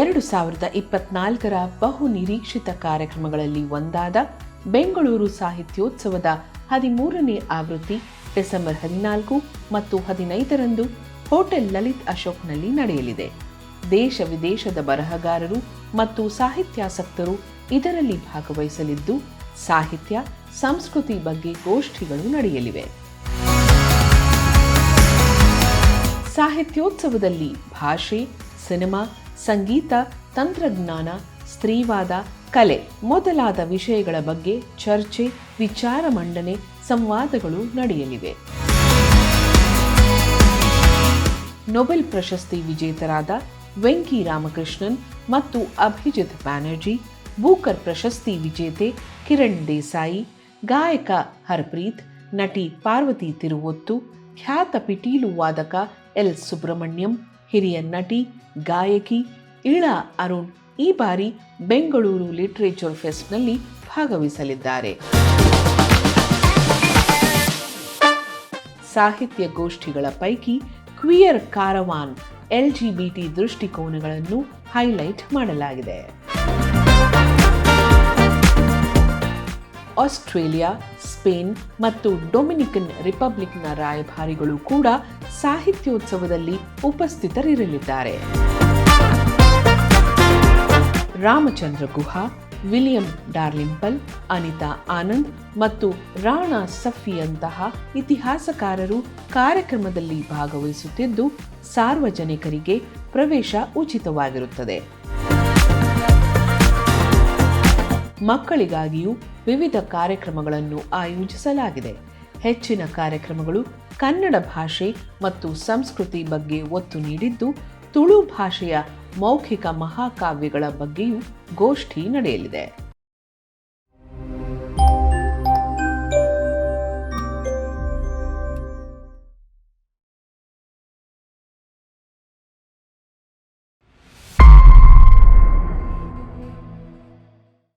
ಎರಡು ಸಾವಿರದ ಇಪ್ಪತ್ನಾಲ್ಕರ ಬಹು ನಿರೀಕ್ಷಿತ ಕಾರ್ಯಕ್ರಮಗಳಲ್ಲಿ ಒಂದಾದ ಬೆಂಗಳೂರು ಸಾಹಿತ್ಯೋತ್ಸವದ ಹದಿಮೂರನೇ ಆವೃತ್ತಿ ಡಿಸೆಂಬರ್ ಹದಿನಾಲ್ಕು ಮತ್ತು ಹದಿನೈದರಂದು ಹೋಟೆಲ್ ಲಲಿತ್ ಅಶೋಕ್ನಲ್ಲಿ ನಡೆಯಲಿದೆ. ದೇಶ ವಿದೇಶದ ಬರಹಗಾರರು ಮತ್ತು ಸಾಹಿತ್ಯಾಸಕ್ತರು ಇದರಲ್ಲಿ ಭಾಗವಹಿಸಲಿದ್ದು, ಸಾಹಿತ್ಯ, ಸಂಸ್ಕೃತಿ ಬಗ್ಗೆ ಗೋಷ್ಠಿಗಳು ನಡೆಯಲಿವೆ. ಸಾಹಿತ್ಯೋತ್ಸವದಲ್ಲಿ ಭಾಷೆ, ಸಿನಿಮಾ ಸಂಗೀತ, ತಂತ್ರಜ್ಞಾನ, ಸ್ತ್ರೀವಾದ, ಕಲೆ ಮೊದಲಾದ ವಿಷಯಗಳ ಬಗ್ಗೆ ಚರ್ಚೆ, ವಿಚಾರ ಮಂಡನೆ, ಸಂವಾದಗಳು ನಡೆಯಲಿವೆ. ನೊಬೆಲ್ ಪ್ರಶಸ್ತಿ ವಿಜೇತರಾದ ವೆಂಕಿ ರಾಮಕೃಷ್ಣನ್ ಮತ್ತು ಅಭಿಜಿತ್ ಬ್ಯಾನರ್ಜಿ, ಬೂಕರ್ ಪ್ರಶಸ್ತಿ ವಿಜೇತೆ ಕಿರಣ್ ದೇಸಾಯಿ, ಗಾಯಕ ಹರ್ಪ್ರೀತ್, ನಟಿ ಪಾರ್ವತಿ ತಿರುವೊತ್ತು, ಖ್ಯಾತ ಪಿಟೀಲು ವಾದಕ ಎಲ್ ಸುಬ್ರಹ್ಮಣ್ಯಂ ಹಿರಿಯ ನಟಿ, ಗಾಯಕಿ ಇಳಾ ಅರುಣ್ ಈ ಬಾರಿ ಬೆಂಗಳೂರು ಲಿಟರೇಚರ್ ಫೆಸ್ಟ್ನಲ್ಲಿ ಭಾಗವಹಿಸಲಿದ್ದಾರೆ. ಸಾಹಿತ್ಯ ಗೋಷ್ಠಿಗಳ ಪೈಕಿ ಕ್ವಿಯರ್ ಕಾರವಾನ್ ಎಲ್ಜಿಬಿಟಿ ದೃಷ್ಟಿಕೋನಗಳನ್ನು ಹೈಲೈಟ್ ಮಾಡಲಾಗಿದೆ. ಆಸ್ಟ್ರೇಲಿಯಾ, ಸ್ಪೇನ್ ಮತ್ತು ಡೊಮಿನಿಕನ್ ರಿಪಬ್ಲಿಕ್ನ ರಾಯಭಾರಿಗಳು ಕೂಡ ಸಾಹಿತ್ಯೋತ್ಸವದಲ್ಲಿ ಉಪಸ್ಥಿತರಿರಲಿದ್ದಾರೆ. ರಾಮಚಂದ್ರ ಗುಹಾ, ವಿಲಿಯಂ ಡಾರ್ಲಿಂಪಲ್, ಅನಿತಾ ಆನಂದ್ ಮತ್ತು ರಾಣಾ ಸಫಿಯಂತಹ ಇತಿಹಾಸಕಾರರು ಕಾರ್ಯಕ್ರಮದಲ್ಲಿ ಭಾಗವಹಿಸುತ್ತಿದ್ದು ಸಾರ್ವಜನಿಕರಿಗೆ ಪ್ರವೇಶ ಉಚಿತವಾಗಿರುತ್ತದೆ. ಮಕ್ಕಳಿಗಾಗಿಯೂ ವಿವಿಧ ಕಾರ್ಯಕ್ರಮಗಳನ್ನು ಆಯೋಜಿಸಲಾಗಿದೆ. ಹೆಚ್ಚಿನ ಕಾರ್ಯಕ್ರಮಗಳು ಕನ್ನಡ ಭಾಷೆ ಮತ್ತು ಸಂಸ್ಕೃತಿ ಬಗ್ಗೆ ಒತ್ತು ನೀಡಿದ್ದು, ತುಳು ಭಾಷೆಯ ಮೌಖಿಕ ಮಹಾಕಾವ್ಯಗಳ ಬಗ್ಗೆಯೂ ಗೋಷ್ಠಿ ನಡೆಯಲಿದೆ.